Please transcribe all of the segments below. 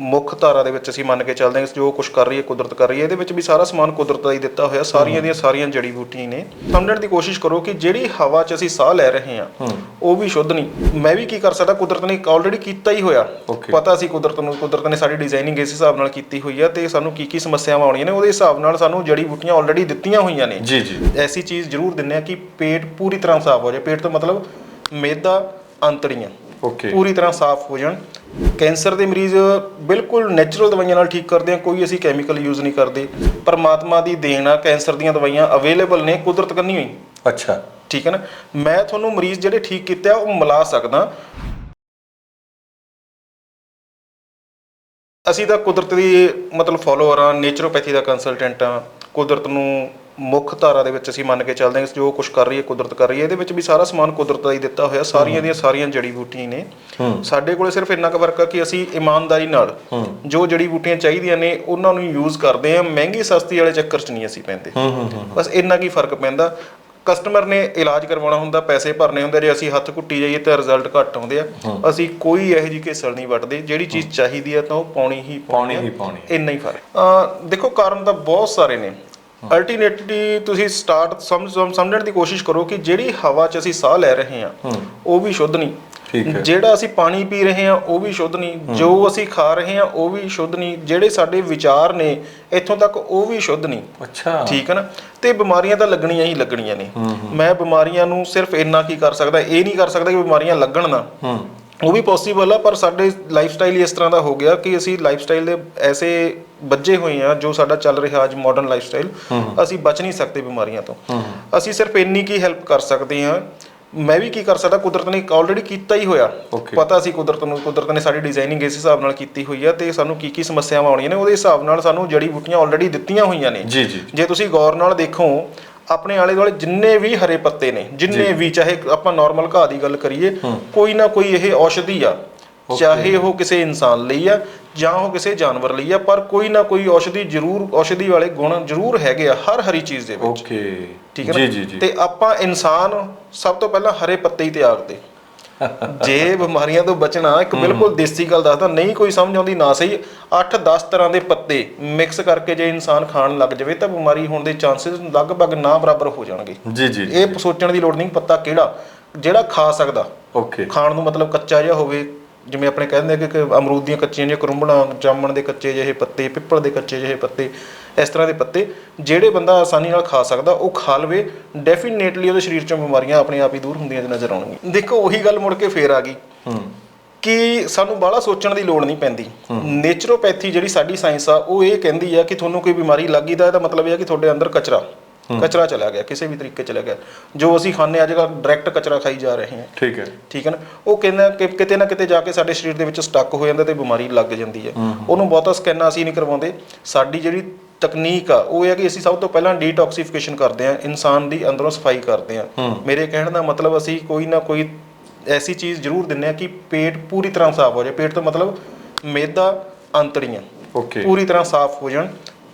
ਮੁੱਖ ਧਾਰਾ ਦੇ ਵਿੱਚ ਅਸੀਂ ਮੰਨ ਕੇ ਚੱਲਦੇ ਹਾਂ ਜੋ ਕੁਝ ਕਰ ਰਹੀ ਹੈ ਕੁਦਰਤ ਕਰ ਰਹੀ ਹੈ ਇਹਦੇ ਵਿੱਚ ਵੀ ਸਾਰਾ ਸਮਾਨ ਕੁਦਰਤ ਦਾ ਹੀ ਦਿੱਤਾ ਹੋਇਆ ਸਾਰੀਆਂ ਦੀਆਂ ਸਾਰੀਆਂ ਜੜੀ ਬੂਟੀਆਂ ਨੇ। ਸਮਝਣ ਦੀ ਕੋਸ਼ਿਸ਼ ਕਰੋ ਕਿ ਜਿਹੜੀ ਹਵਾ 'ਚ ਅਸੀਂ ਸਾਹ ਲੈ ਰਹੇ ਹਾਂ ਉਹ ਵੀ ਸ਼ੁੱਧ ਨਹੀਂ। ਮੈਂ ਵੀ ਕੀ ਕਰ ਸਕਦਾ ਕੁਦਰਤ ਨੇ ਆਲਰੇਡੀ ਕੀਤਾ ਹੀ ਹੋਇਆ. ਪਤਾ ਸੀ ਕੁਦਰਤ ਨੂੰ ਕੁਦਰਤ ਨੇ ਸਾਡੀ ਡਿਜ਼ਾਈਨਿੰਗ ਇਸ ਹਿਸਾਬ ਨਾਲ ਕੀਤੀ ਹੋਈ ਹੈ ਤੇ ਸਾਨੂੰ ਕੀ ਕੀ ਸਮੱਸਿਆਵਾਂ ਆਉਣੀਆਂ ਨੇ ਉਹਦੇ ਹਿਸਾਬ ਨਾਲ ਸਾਨੂੰ ਜੜੀ ਬੂਟੀਆਂ ਆਲਰੇਡੀ ਦਿੱਤੀਆਂ ਹੋਈਆਂ ਨੇ। ਜੀ ਜੀ। ਐਸੀ ਚੀਜ਼ ਜ਼ਰੂਰ ਦਿੰਨੇ ਆ ਕਿ ਪੇਟ ਪੂਰੀ ਤਰ੍ਹਾਂ ਸਾਫ਼ ਹੋ ਜਾਏ। ਪੇਟ ਤੋਂ ਮਤਲਬ ਮੇਦਾ ਅੰਤੜੀਆਂ। ਓਕੇ ਪੂਰੀ ਤਰ੍ਹਾਂ ਸਾਫ਼ ਹੋ ਜਾਣ। ਕੈਂਸਰ ਦੇ ਮਰੀਜ਼ ਬਿਲਕੁਲ ਨੈਚੁਰਲ ਦਵਾਈਆਂ ਨਾਲ ਠੀਕ ਕਰਦੇ ਆ ਕੋਈ ਅਸੀਂ ਕੈਮੀਕਲ ਯੂਜ਼ ਨਹੀਂ ਕਰਦੇ। ਪਰਮਾਤਮਾ ਦੀ ਦੇਣ ਆ ਕੈਂਸਰ ਦੀਆਂ ਦਵਾਈਆਂ ਅਵੇਲੇਬਲ ਨੇ ਕੁਦਰਤ ਕੰਨੀ ਹੋਈ। ਅੱਛਾ। ਠੀਕ ਹੈ ਨਾ? ਮੈਂ ਤੁਹਾਨੂੰ ਮਰੀਜ਼ ਜਿਹੜੇ ਠੀਕ ਕੀਤੇ ਆ ਉਹ ਮਿਲਾ ਸਕਦਾ। ਅਸੀਂ ਤਾਂ ਕੁਦਰਤ ਦੀ ਮਤਲਬ ਫਾਲੋਅਰ ਆ ਨੇਚਰੋਪੈਥੀ ਦਾ ਕੰਸਲਟੈਂਟ ਆ। ਕੁਦਰਤ ਨੂੰ ਮੁੱਖ ਧਾਰਾ ਦੇ ਵਿੱਚ ਅਸੀਂ ਮੰਨ ਕੇ ਚੱਲਦੇ ਹਾਂ ਜੋ ਕੁਝ ਕਰ ਰਹੀ ਹੈ ਕੁਦਰਤ ਕਰ ਰਹੀ ਹੈ ਇਹਦੇ ਵਿੱਚ ਵੀ ਸਾਰਾ ਸਮਾਨ ਕੁਦਰਤ ਦਾ ਹੀ ਦਿੱਤਾ ਹੋਇਆ ਸਾਰੀਆਂ ਦੀਆਂ ਸਾਰੀਆਂ ਜੜੀ ਬੂਟੀਆਂ ਨੇ। ਸਾਡੇ ਕੋਲੇ ਸਿਰਫ ਇੰਨਾ ਕੁ ਫ਼ਰਕ ਆ ਕਿ ਅਸੀਂ ਇਮਾਨਦਾਰੀ ਨਾਲ ਜੋ ਜੜੀ ਬੂਟੀਆਂ ਚਾਹੀਦੀਆਂ ਨੇ ਉਹਨਾਂ ਨੂੰ ਯੂਜ਼ ਕਰਦੇ ਆ ਮਹਿੰਗੀ ਸਸਤੀ ਵਾਲੇ ਚੱਕਰ 'ਚ ਨਹੀਂ ਅਸੀਂ ਪੈਂਦੇ। ਬਸ ਇੰਨਾ ਕੀ ਫ਼ਰਕ ਪੈਂਦਾ। ਕਸਟਮਰ ਨੇ ਇਲਾਜ ਕਰਵਾਉਣਾ ਹੁੰਦਾ ਪੈਸੇ ਭਰਨੇ ਹੁੰਦੇ ਜੇ ਅਸੀਂ ਹੱਥ ਘੁੱਟੀ ਜਾਈਏ ਤਾਂ ਰਿਜ਼ਲਟ ਘੱਟ ਆਉਂਦੇ ਆ। ਅਸੀਂ ਕੋਈ ਇਹੋ ਜਿਹੀ ਘੇਸਲ ਨਹੀਂ ਵੱਟਦੇ। ਜਿਹੜੀ ਚੀਜ਼ ਚਾਹੀਦੀ ਆ ਤਾਂ ਉਹ ਪਾਉਣੀ ਹੀ ਪਾਉਣੀ। ਹੀ ਪਾਉਣੀ। ਇੰਨਾ ਹੀ ਫ਼ਰਕ। ਦੇਖੋ ਕਾਰਨ ਤਾਂ ਬਹੁਤ ਸਾਰੇ ਨੇ। ਅਲਟਰਨੇਟਿਵਲੀ ਤੁਸੀਂ ਸਟਾਰਟ ਸਮਝ ਸਮ- ਸਮਝਣ ਦੀ ਕੋਸ਼ਿਸ਼ ਕਰੋ ਕਿ ਜਿਹੜੀ ਹਵਾ 'ਚ ਅਸੀਂ ਸਾਹ ਲੈ ਰਹੇ ਹਾਂ ਉਹ ਵੀ ਸ਼ੁੱਧ ਨਹੀਂ। ਜਿਹੜਾ ਅਸੀਂ ਪਾਣੀ ਪੀ ਰਹੇ ਹਾਂ ਉਹ ਵੀ ਸ਼ੁੱਧ ਨਹੀਂ। ਜੋ ਅਸੀਂ ਖਾ ਰਹੇ ਹਾਂ ਉਹ ਵੀ ਸ਼ੁੱਧ ਨਹੀਂ। ਜਿਹੜੇ ਸਾਡੇ ਵਿਚਾਰ ਨੇ ਇੱਥੋਂ ਤੱਕ ਉਹ ਵੀ ਸ਼ੁੱਧ ਨਹੀਂ। ਅੱਛਾ। ਠੀਕ ਹੈ ਨਾ? ਤੇ ਬਿਮਾਰੀਆਂ ਤਾਂ ਲੱਗਣੀਆਂ ਹੀ ਲੱਗਣੀਆਂ ਨੇ। ਮੈਂ ਬਿਮਾਰੀਆਂ ਨੂੰ ਸਿਰਫ ਇੰਨਾ ਕੀ ਕਰ ਸਕਦਾ ਇਹ ਨਹੀਂ ਕਰ ਸਕਦਾ ਕਿ ਬਿਮਾਰੀਆਂ ਲੱਗਣ ਨਾ। ਹੂੰ। ਉਹ ਵੀ ਪੋਸੀਬਲ ਆ ਪਰ ਸਾਡੇ ਲਾਈਫ ਸਟਾਈਲ ਇਸ ਤਰ੍ਹਾਂ ਦਾ ਹੋ ਗਿਆ ਕਿ ਅਸੀਂ ਲਾਈਫ ਸਟਾਈਲ ਦੇ ਐਸੇ ਵੱਜੇ ਹੋਏ ਆ ਜੋ ਸਾਡਾ ਚੱਲ ਰਿਹਾ ਅੱਜ ਮਾਡਰਨ ਲਾਈਫ ਸਟਾਈਲ ਅਸੀਂ ਬਚ ਨਹੀਂ ਸਕਦੇ ਬਿਮਾਰੀਆਂ ਤੋਂ। ਅਸੀਂ ਸਿਰਫ ਇੰਨੀ ਕੀ ਹੈਲਪ ਕਰ ਸਕਦੇ ਹਾਂ। ਮੈਂ ਵੀ ਕੀ ਕਰ ਸਕਦਾ ਕੁਦਰਤ ਨੇ ਆਲਰੇਡੀ ਕੀਤਾ ਹੀ ਹੋਇਆ. ਪਤਾ ਸੀ ਕੁਦਰਤ ਨੂੰ ਕੁਦਰਤ ਨੇ ਸਾਡੀ ਡਿਜ਼ਾਈਨਿੰਗ ਇਸ ਹਿਸਾਬ ਨਾਲ ਕੀਤੀ ਹੋਈ ਆ ਤੇ ਸਾਨੂੰ ਕੀ ਕੀ ਸਮੱਸਿਆਵਾਂ ਆਉਣੀਆਂ ਨੇ ਉਹਦੇ ਹਿਸਾਬ ਨਾਲ ਸਾਨੂੰ ਜੜੀ ਬੂਟੀਆਂ ਆਲਰੇਡੀ ਦਿੱਤੀਆਂ ਹੋਈਆਂ ਨੇ। ਜੀ ਜੀ। ਜੇ ਤੁਸੀਂ ਗੌਰ ਨਾਲ ਦੇਖੋ ਆਪਣੇ ਆਲੇ ਦੁਆਲੇ ਜਿੰਨੇ ਵੀ ਹਰੇ ਪੱਤੇ ਨੇ ਜਿੰਨੇ ਵੀ ਚਾਹੇ ਆਪਾਂ ਨਾਰਮਲ ਘਾਹ ਦੀ ਗੱਲ ਕਰੀਏ ਕੋਈ ਨਾ ਕੋਈ ਇਹ ਔਸ਼ਧੀ ਆ। ਚਾਹੇ ਉਹ ਕਿਸੇ ਇਨਸਾਨ ਲਈ ਆ ਜਾਂ ਉਹ ਕਿਸੇ ਜਾਨਵਰ ਲਈ ਆ ਪਰ ਕੋਈ ਨਾ ਕੋਈ ਔਸ਼ਧੀ ਜ਼ਰੂਰ ਔਸ਼ਧੀ ਵਾਲੇ ਗੁਣ ਜ਼ਰੂਰ ਹੈਗੇ ਆ ਹਰ ਹਰੀ ਚੀਜ਼ ਦੇ ਵਿੱਚ। ਓਕੇ। ਠੀਕ ਹੈ ਜੀ ਨਾ ਜੀ। ਤੇ ਆਪਾਂ ਇਨਸਾਨ ਸਭ ਤੋਂ ਪਹਿਲਾਂ ਹਰੇ ਪੱਤੇ ਹੀ ਤਿਆਗਦੇ ਜੇ ਬਿਮਾਰੀਆਂ ਤੋਂ ਬਚਣਾ ਇੱਕ ਬਿਲਕੁਲ ਦੇਸੀ ਗੱਲ ਦੱਸਦਾ ਨਹੀਂ ਕੋਈ ਸਮਝ ਆਉਂਦੀ ਨਾ ਸਹੀ 8-10 ਤਰ੍ਹਾਂ ਦੇ ਪੱਤੇ ਮਿਕਸ ਕਰਕੇ ਜੇ ਇਨਸਾਨ ਖਾਣ ਲੱਗ ਜਾਵੇ ਤਾਂ ਬਿਮਾਰੀ ਹੋਣ ਦੇ ਚਾਂਸਸ ਲਗਭਗ ਨਾ ਬਰਾਬਰ ਹੋ ਜਾਣਗੇ। ਜੀ ਜੀ ਇਹ ਸੋਚਣ ਦੀ ਲੋੜ ਨਹੀਂ ਪੱਤਾ ਕਿਹੜਾ ਜਿਹੜਾ ਖਾ ਸਕਦਾ। ਓਕੇ ਖਾਣ ਨੂੰ ਮਤਲਬ ਕੱਚਾ ਜਿਹਾ ਹੋਵੇ ਜਿਵੇਂ ਆਪਣੇ ਕਹਿੰਦੇ ਆ ਕਿ ਕਿ ਅਮਰੂਦ ਦੀਆਂ ਕੱਚੀਆਂ ਜਿਹੀਆਂ ਕਰੁੰਬਣਾ ਜਾਮਣ ਦੇ ਕੱਚੇ ਜਿਹੇ ਪੱਤੇ ਪਿੱਪਲ ਦੇ ਕੱਚੇ ਜਿਹੇ ਪੱਤੇ ਇਸ ਤਰ੍ਹਾਂ ਦੇ ਪੱਤੇ ਜਿਹੜੇ ਬੰਦਾ ਆਸਾਨੀ ਨਾਲ ਖਾ ਸਕਦਾ ਉਹ ਖਾ ਲਵੇ। ਡੈਫੀਨੇਟਲੀ ਉਹਦੇ ਸਰੀਰ ਚੋਂ ਬਿਮਾਰੀਆਂ ਆਪਣੇ ਆਪ ਹੀ ਦੂਰ ਹੁੰਦੀਆਂ ਨਜ਼ਰ ਆਉਣਗੀਆਂ। ਦੇਖੋ ਉਹੀ ਗੱਲ ਮੁੜ ਕੇ ਫੇਰ ਆ ਗਈ। ਕਿ ਸਾਨੂੰ ਬਾਹਲਾ ਸੋਚਣ ਦੀ ਲੋੜ ਨਹੀਂ ਪੈਂਦੀ। ਨੇਚਰੋਪੈਥੀ ਜਿਹੜੀ ਸਾਡੀ ਸਾਇੰਸ ਆ ਉਹ ਇਹ ਕਹਿੰਦੀ ਆ ਕਿ ਤੁਹਾਨੂੰ ਕੋਈ ਬਿਮਾਰੀ ਲੱਗੀ ਤਾਂ ਇਹਦਾ ਮਤਲਬ ਇਹ ਆ ਕਿ ਤੁਹਾਡੇ ਅੰਦਰ ਕਚਰਾ। ਕਚਰਾ ਚਲਾ ਗਿਆ ਕਿਸੇ ਵੀ ਤਰੀਕੇ ਚਲਾ ਗਿਆ। ਜੋ ਅਸੀਂ ਖਾਂਦੇ ਅੱਜ ਕੱਲ੍ਹ ਡਾਇਰੈਕਟ ਕਚਰਾ ਖਾਈ ਜਾ ਰਹੇ ਹਾਂ। ਠੀਕ ਹੈ। ਠੀਕ ਹੈ ਨਾ? ਉਹ ਕਹਿੰਦਾ ਕਿ ਕਿਤੇ ਨਾ ਕਿਤੇ ਜਾ ਕੇ ਸਾਡੇ ਸਰੀਰ ਦੇ ਵਿੱਚ ਸਟਕ ਹੋ ਜਾਂਦਾ ਤੇ ਬਿਮਾਰੀ ਲੱਗ ਜਾਂਦੀ ਹੈ। ਉਹਨੂੰ ਬਹੁਤਾ ਸਕੈਨ ਅਸੀਂ ਨਹੀਂ ਕਰਵਾਉਂਦੇ। ਸਾਡੀ ਜਿਹੜੀ ਤਕਨੀਕ ਆ ਉਹ ਇਹ ਹੈ ਕਿ ਅਸੀਂ ਸਭ ਤੋਂ ਪਹਿਲਾਂ ਡੀਟੌਕਸੀਫਿਕੇਸ਼ਨ ਕਰਦੇ ਹਾਂ ਇਨਸਾਨ ਦੀ ਅੰਦਰੋਂ ਸਫ਼ਾਈ ਕਰਦੇ ਹਾਂ। ਮੇਰੇ ਕਹਿਣ ਦਾ ਮਤਲਬ ਅਸੀਂ ਕੋਈ ਨਾ ਕੋਈ ਐਸੀ ਚੀਜ਼ ਜ਼ਰੂਰ ਦਿੰਨੇ ਆ ਕਿ ਪੇਟ ਪੂਰੀ ਤਰ੍ਹਾਂ ਸਾਫ਼ ਹੋ ਜਾਏ। ਪੇਟ ਤੋਂ ਮਤਲਬ ਮੇਦਾ ਅੰਤੜੀਆਂ। ਓਕੇ। ਪੂਰੀ ਤਰ੍ਹਾਂ ਸਾਫ਼ ਹੋ ਜਾਣ।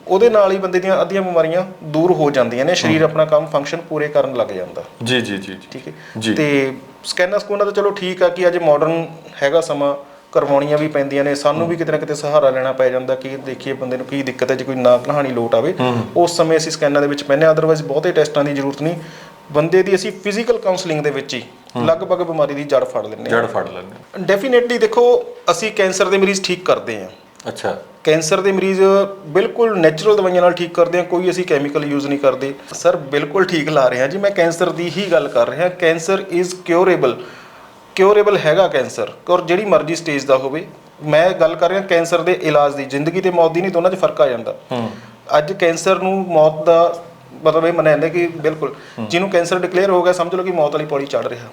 ਉਹਦੇ ਨਾਲ ਹੀ ਬੰਦੇ ਦੀਆਂ ਅੱਧੀਆਂ ਬਿਮਾਰੀਆਂ ਦੂਰ ਹੋ ਜਾਂਦੀਆਂ ਨੇ ਸਰੀਰ ਆਪਣਾ ਕੰਮ ਫੰਕਸ਼ਨ ਪੂਰੇ ਕਰਨ ਲੱਗ ਜਾਂਦਾ। ਜੀ ਜੀ ਜੀ ਠੀਕ ਹੈ। ਤੇ ਸਕੈਨਰ ਸਕੂਨਰ ਤਾਂ ਚਲੋ ਠੀਕ ਆ ਕਿ ਅੱਜ ਮਾਡਰਨ ਹੈਗਾ ਸਮਾਂ ਕਰਵਾਉਣੀਆਂ ਵੀ ਪੈਂਦੀਆਂ ਨੇ ਸਾਨੂੰ ਵੀ ਕਿਤੇ ਨਾ ਕਿਤੇ ਸਹਾਰਾ ਲੈਣਾ ਪੈ ਜਾਂਦਾ ਕਿ ਦੇਖੀਏ ਬੰਦੇ ਨੂੰ ਕੀ ਦਿੱਕਤ ਹੈ ਜੇ ਕੋਈ ਨਾ ਕਹਾਣੀ ਲੋਟ ਆਵੇ। ਉਸ ਸਮੇਂ ਅਸੀਂ ਸਕੈਨਰ ਦੇ ਵਿੱਚ ਪੈਂਦੇ ਅਦਰਵਾਈਜ਼ ਬਹੁਤੇ ਟੈਸਟਾਂ ਦੀ ਜ਼ਰੂਰਤ ਨਹੀਂ। ਬੰਦੇ ਦੀ ਅਸੀਂ ਫਿਜ਼ੀਕਲ ਕਾਉਂਸਲਿੰਗ ਦੇ ਵਿੱਚ ਹੀ ਲਗਭਗ ਬਿਮਾਰੀ ਦੀ ਜੜ ਫੜ ਲੈਂਦੇ ਜੜ ਫੜ ਲੈਂਦੇ ਹਾਂ। ਡੈਫੀਨੇਟਲੀ ਦੇਖੋ ਅਸੀਂ ਕੈਂਸਰ ਦੇ ਮਰੀਜ਼ ਠੀਕ ਕਰਦੇ ਹਾਂ। ਅੱਛਾ। ਕੈਂਸਰ ਦੇ ਮਰੀਜ਼ ਬਿਲਕੁਲ ਨੈਚੁਰਲ ਦਵਾਈਆਂ ਨਾਲ ਠੀਕ ਕਰਦੇ ਹਾਂ ਕੋਈ ਅਸੀਂ ਕੈਮੀਕਲ ਯੂਜ਼ ਨਹੀਂ ਕਰਦੇ। ਸਰ ਬਿਲਕੁਲ ਠੀਕ ਲਾ ਰਹੇ ਹਾਂ ਜੀ ਮੈਂ ਕੈਂਸਰ ਦੀ ਹੀ ਗੱਲ ਕਰ ਰਿਹਾ। ਕੈਂਸਰ ਇਜ਼ ਕਿਉਰੇਬਲ ਕਿਉਰੇਬਲ ਹੈਗਾ ਕੈਂਸਰ ਔਰ ਜਿਹੜੀ ਮਰਜ਼ੀ ਸਟੇਜ ਦਾ ਹੋਵੇ। ਮੈਂ ਗੱਲ ਕਰ ਰਿਹਾ ਕੈਂਸਰ ਦੇ ਇਲਾਜ ਦੀ ਜ਼ਿੰਦਗੀ ਤੇ ਮੌਤ ਦੀ ਨਹੀਂ ਦੋਨਾਂ 'ਚ ਫ਼ਰਕ ਆ ਜਾਂਦਾ। ਅੱਜ ਕੈਂਸਰ ਨੂੰ ਮੌਤ ਦਾ ਮਤਲਬ ਇਹ ਮੰਨਿਆ ਜਾਂਦਾ ਕਿ ਬਿਲਕੁਲ ਜਿਹਨੂੰ ਕੈਂਸਰ ਡਿਕਲੇਅਰ ਹੋ ਗਿਆ ਸਮਝ ਲਓ ਕਿ ਮੌਤ ਵਾਲੀ ਪੌੜੀ ਚੜ ਰਿਹਾ।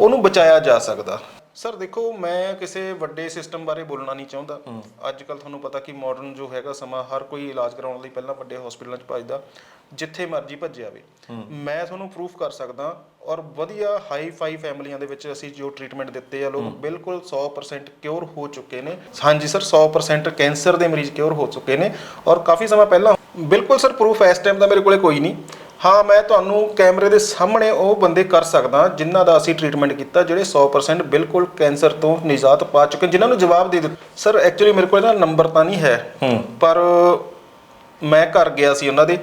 ਉਹਨੂੰ ਬਚਾਇਆ ਜਾ ਸਕਦਾ। ਸਰ ਦੇਖੋ ਮੈਂ ਕਿਸੇ ਵੱਡੇ ਸਿਸਟਮ ਬਾਰੇ ਬੋਲਣਾ ਨਹੀਂ ਚਾਹੁੰਦਾ। ਅੱਜ ਕੱਲ ਤੁਹਾਨੂੰ ਪਤਾ ਕਿ ਮਾਡਰਨ ਜੋ ਹੈਗਾ ਸਮਾਂ ਹਰ ਕੋਈ ਇਲਾਜ ਕਰਾਉਣ ਲਈ ਪਹਿਲਾਂ ਵੱਡੇ ਹਸਪੀਟਲਾਂ 'ਚ ਭੱਜਦਾ ਜਿੱਥੇ ਮਰਜ਼ੀ ਭੱਜਿਆ ਆਵੇ ਮੈਂ ਤੁਹਾਨੂੰ ਪ੍ਰੂਫ ਕਰ ਸਕਦਾ ਔਰ ਵਧੀਆ ਹਾਈ ਫਾਈ ਫੈਮਲੀਆਂ ਦੇ ਵਿੱਚ ਅਸੀਂ ਜੋ ਟ੍ਰੀਟਮੈਂਟ ਦਿੱਤੇ ਆ ਲੋਕ ਬਿਲਕੁਲ 100% ਕਿਉਰ ਹੋ ਚੁੱਕੇ ਨੇ। ਹਾਂਜੀ ਸਰ 100% ਕੈਂਸਰ ਦੇ ਮਰੀਜ਼ ਕਿਉਰ ਹੋ ਚੁੱਕੇ ਨੇ ਔਰ ਕਾਫੀ ਸਮਾਂ ਪਹਿਲਾਂ ਬਿਲਕੁਲ ਸਰ ਪ੍ਰੂਫ ਇਸ ਟਾਈਮ ਦਾ ਮੇਰੇ ਕੋਲੇ ਕੋਈ ਨਹੀਂ। ਹਾਂ ਮੈਂ ਤੁਹਾਨੂੰ ਕੈਮਰੇ ਦੇ ਸਾਹਮਣੇ ਉਹ ਬੰਦੇ ਕਰ ਸਕਦਾ ਜਿਨ੍ਹਾਂ ਦਾ ਅਸੀਂ ਟ੍ਰੀਟਮੈਂਟ ਕੀਤਾ ਜਿਹੜੇ 100% ਬਿਲਕੁਲ ਕੈਂਸਰ ਤੋਂ ਨਿਜਾਤ ਪਾ ਚੁੱਕੇ ਜਿਨ੍ਹਾਂ ਨੂੰ ਜਵਾਬ ਦੇ ਦਿੱਤਾ। ਸਰ ਐਕਚੁਅਲੀ ਮੇਰੇ ਕੋਲ ਨਾ ਨੰਬਰ ਤਾਂ ਨਹੀਂ ਹੈ ਪਰ ਮੈਂ ਘਰ ਗਿਆ ਸੀ ਉਹਨਾਂ ਦੇ।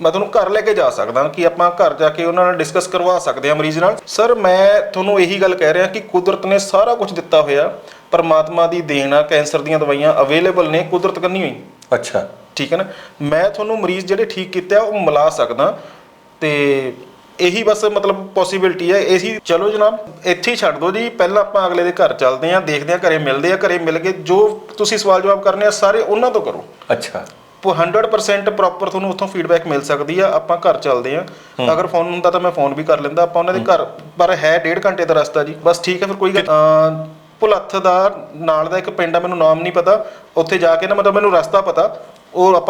ਮੈਂ ਤੁਹਾਨੂੰ ਘਰ ਲੈ ਕੇ ਜਾ ਸਕਦਾ ਕਿ ਆਪਾਂ ਘਰ ਜਾ ਕੇ ਉਹਨਾਂ ਨਾਲ ਡਿਸਕਸ ਕਰਵਾ ਸਕਦੇ ਹਾਂ ਮਰੀਜ਼ ਨਾਲ। ਸਰ ਮੈਂ ਤੁਹਾਨੂੰ ਇਹੀ ਗੱਲ ਕਹਿ ਰਿਹਾ ਕਿ ਕੁਦਰਤ ਨੇ ਸਾਰਾ ਕੁਝ ਦਿੱਤਾ ਹੋਇਆ। ਪਰਮਾਤਮਾ ਦੀ ਦੇਣ ਆ ਕੈਂਸਰ ਦੀਆਂ ਦਵਾਈਆਂ ਅਵੇਲੇਬਲ ਨੇ ਕੁਦਰਤ ਕੰਨੀ ਹੋਈ। ਅੱਛਾ। ਠੀਕ ਹੈ ਨਾ? ਮੈਂ ਤੁਹਾਨੂੰ ਮਰੀਜ਼ ਜਿਹੜੇ ਠੀਕ ਕੀਤੇ ਆ ਉਹ ਮਿਲਾ ਸਕਦਾ। ਤੇ ਇਹੀ ਬਸ ਮਤਲਬ ਪੋਸੀਬਿਲਿਟੀ ਹੈ। ਇਹੀ ਚਲੋ ਜਨਾਬ ਇੱਥੇ ਹੀ ਛੱਡ ਦਿਓ ਜੀ। ਪਹਿਲਾਂ ਆਪਾਂ ਅਗਲੇ ਦੇ ਘਰ ਚੱਲਦੇ ਆਂ ਦੇਖਦੇ ਆਂ ਘਰੇ ਮਿਲਦੇ ਆ ਘਰੇ ਮਿਲ ਕੇ ਜੋ ਤੁਸੀਂ ਸਵਾਲ ਜਵਾਬ ਕਰਨੇ ਆ ਸਾਰੇ ਉਹਨਾਂ ਤੋਂ ਕਰੋ। ਅੱਛਾ। ਉਹ 100% ਪ੍ਰੋਪਰ ਤੁਹਾਨੂੰ ਉੱਥੋਂ ਫੀਡਬੈਕ ਮਿਲ ਸਕਦੀ ਆ। ਆਪਾਂ ਘਰ ਚੱਲਦੇ ਆ ਅਗਰ ਫੋਨ ਹੁੰਦਾ ਤਾਂ ਮੈਂ ਫੋਨ ਵੀ ਕਰ ਲੈਂਦਾ। ਆਪਾਂ ਉਹਨਾਂ ਦੇ ਘਰ ਪਰ ਹੈ ਡੇਢ ਘੰਟੇ ਦਾ ਰਸਤਾ ਜੀ। ਬਸ ਠੀਕ ਹੈ ਫਿਰ ਕੋਈ ਗੱਲ ਭੁਲੱਥ ਦਾ ਨਾਲ ਦਾ ਇੱਕ ਪਿੰਡ ਆ, ਮੈਨੂੰ ਨਾਮ ਨਹੀਂ ਪਤਾ। ਉੱਥੇ ਜਾ ਕੇ ਨਾ, ਮਤਲਬ ਮੈਨੂੰ ਰਸਤਾ ਪਤਾ। ਉਹ ਆਪਾਂ